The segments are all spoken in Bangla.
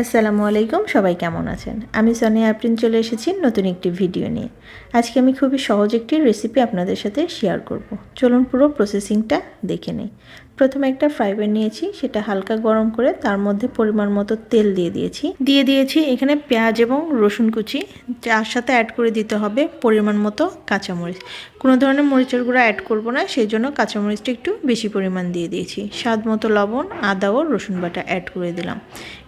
আসসালামু আলাইকুম, সবাই কেমন আছেন? আমি সনিয়া আপ্রিন চলে এসেছি নতুন একটি ভিডিও নিয়ে। আজকে আমি খুবই সহজ একটি রেসিপি আপনাদের সাথে শেয়ার করব। চলুন পুরো প্রসেসিংটা দেখে নিই। প্রথমে একটা ফ্রাই প্যান নিয়েছি, সেটা হালকা গরম করে তার মধ্যে পরিমাণ মতো তেল দিয়ে দিয়েছি। দিয়ে দিয়েছি এখানে পেঁয়াজ এবং রসুন কুচি, যার সাথে অ্যাড করে দিতে হবে পরিমাণ মতো কাঁচামরিচ। কোনো ধরনের মরিচের গুঁড়া অ্যাড করব না সেই জন্য কাঁচামরিচটা একটু বেশি পরিমাণ দিয়ে দিয়েছি। স্বাদ মতো লবণ, আদা ও রসুন বাটা অ্যাড করে দিলাম।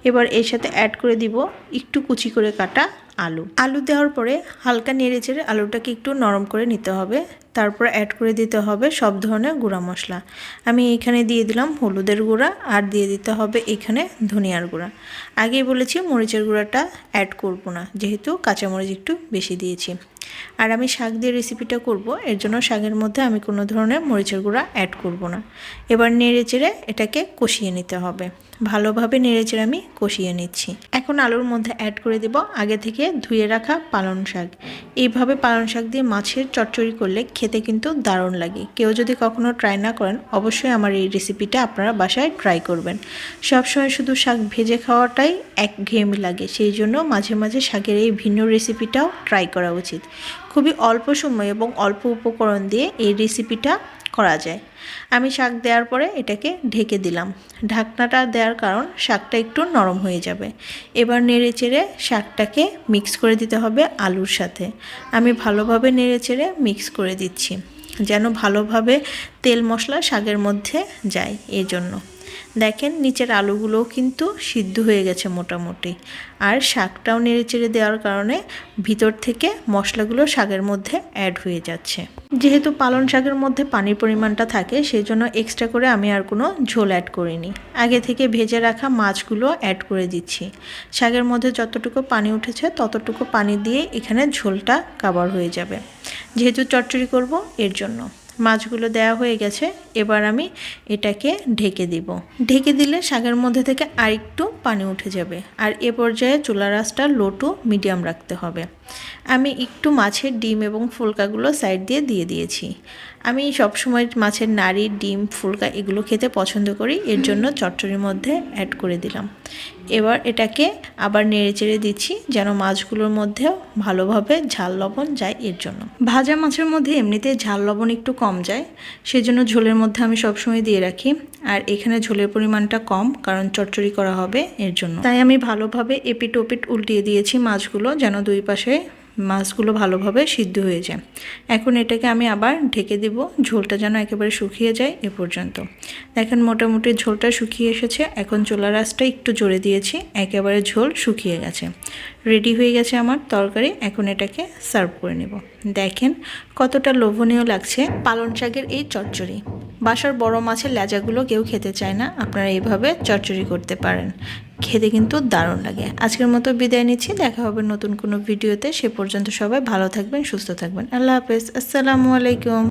এবার এর সাথে অ্যাড করে দিব একটু কুচি করে কাটা আলু। আলু দেওয়ার পরে হালকা নেড়ে চেড়ে আলুটাকে একটু নরম করে নিতে হবে। তারপর অ্যাড করে দিতে হবে সব ধরনের গুঁড়া মশলা। আমি এখানে দিয়ে দিলাম হলুদের গুঁড়া আর দিয়ে দিতে হবে এখানে ধনিয়ার গুঁড়া। আগেই বলেছি মরিচের গুঁড়াটা অ্যাড করব না, যেহেতু কাঁচামরিচ একটু বেশি দিয়েছি। আর আমি শাক দিয়ে রেসিপিটা করব, এর জন্য শাকের মধ্যে আমি কোনো ধরনের মরিচের গুঁড়া অ্যাড করব না। এবার নেড়ে চেড়ে এটাকে কষিয়ে নিতে হবে। ভালোভাবে নেড়ে চেড়ে আমি কষিয়ে নিচ্ছি। এখন আলুর মধ্যে অ্যাড করে দেব আগে থেকে ধুয়ে রাখা পালং শাক। এইভাবে পালং শাক দিয়ে মাছের চচ্চড়ি করলে খেতে কিন্তু দারুণ লাগে। কেউ যদি কখনো ট্রাই না করেন, অবশ্যই আমার এই রেসিপিটা আপনারা বাসায় ট্রাই করবেন। সবসময় শুধু শাক ভেজে খাওয়াটাই এক ঘেয়েমি লাগে, সেই জন্য মাঝে মাঝে শাকের এই ভিন্ন রেসিপিটাও ট্রাই করা উচিত। খুবই অল্প সময় এবং অল্প উপকরণ দিয়ে এই রেসিপিটা করা যায়। আমি শাক দেওয়ার পরে এটাকে ঢেকে দিলাম। ঢাকনাটা দেওয়ার কারণ শাকটা একটু নরম হয়ে যাবে। এবার নেড়ে চেড়ে শাকটাকে মিক্স করে দিতে হবে আলুর সাথে। আমি ভালোভাবে নেড়ে চেড়ে মিক্স করে দিচ্ছি, যেন ভালোভাবে তেল মশলা শাকের মধ্যে যায় এজন্য। জন্য দেখেন, নিচের আলুগুলোও কিন্তু সিদ্ধ হয়ে গেছে মোটামুটি। আর শাকটাও নেড়ে চেড়ে দেওয়ার কারণে ভিতর থেকে মশলাগুলো শাকের মধ্যে অ্যাড হয়ে যাচ্ছে। যেহেতু পালন শাকের মধ্যে পানির পরিমাণটা থাকে সেই জন্য এক্সট্রা করে আমি আর কোনো ঝোল অ্যাড করিনি। আগে থেকে ভেজে রাখা মাছগুলো অ্যাড করে দিচ্ছি। শাকের মধ্যে যতটুকু পানি উঠেছে, ততটুকু পানি দিয়ে এখানে ঝোলটা কাবার হয়ে যাবে। যেহেতু চচ্চড়ি করব, এর জন্য। মাছগুলো দেওয়া হয়ে গেছে। এবার আমি এটাকে ঢেকে দিব। ঢেকে দিলে শাকের মধ্যে থেকে আরেকটু পানি উঠে যাবে। আর এ পর্যায়ে চুলার আঁচটা লো টু মিডিয়াম রাখতে হবে। আমি একটু মাছের ডিম এবং ফুলকাগুলো সাইড দিয়ে দিয়ে দিয়েছি। আমি সবসময় মাছের নাড়ি, ডিম, ফুলকা এগুলো খেতে পছন্দ করি। এর জন্য চটচড়ির মধ্যে অ্যাড করে দিলাম। এবার এটাকে আবার নেড়ে চেড়ে দিচ্ছি যেন মাছগুলোর মধ্যেও ভালোভাবে ঝাল লবণ যায় এর জন্য। ভাজা মাছের মধ্যে এমনিতে ঝাল লবণ একটু কম যায়, সেজন্য ঝোলের মধ্যে আমি সবসময় দিয়ে রাখি। আর এখানে ঝোলের পরিমাণটা কম, কারণ চটচড়ি করা হবে এর জন্য। তাই আমি ভালোভাবে এপিট ওপিট উল্টিয়ে দিয়েছি মাছগুলো যেন দুই পাশে মাছগুলো ভালোভাবে সিদ্ধ হয়ে যায়। এখন এটাকে আমি আবার ঢেকে দেব। ঝোলটা যেন একেবারে শুকিয়ে যায় এ পর্যন্ত। দেখেন মোটামুটি ঝোলটা শুকিয়ে এসেছে। এখন চোলা রাসটা একটু জোরে দিয়েছি। একেবারে ঝোল শুকিয়ে গেছে। রেডি হয়ে গেছে আমার তরকারি। এখন এটাকে সার্ভ করে নেব। দেখেন কতটা লোভনীয় লাগছে পালন শাকের এই চচ্চড়ি। বাসার বড় মাছের লেজাগুলো কেউ খেতে চায় না। আপনারা এইভাবে চচ্চড়ি করতে পারেন। খেতে কিন্তু দারুণ লাগে। আজকের মতো বিদায় নিচ্ছি। দেখা হবে নতুন কোনো ভিডিওতে। সে পর্যন্ত সবাই ভালো থাকবেন, সুস্থ থাকবেন। আল্লাহ হাফেজ। আসসালামু আলাইকুম।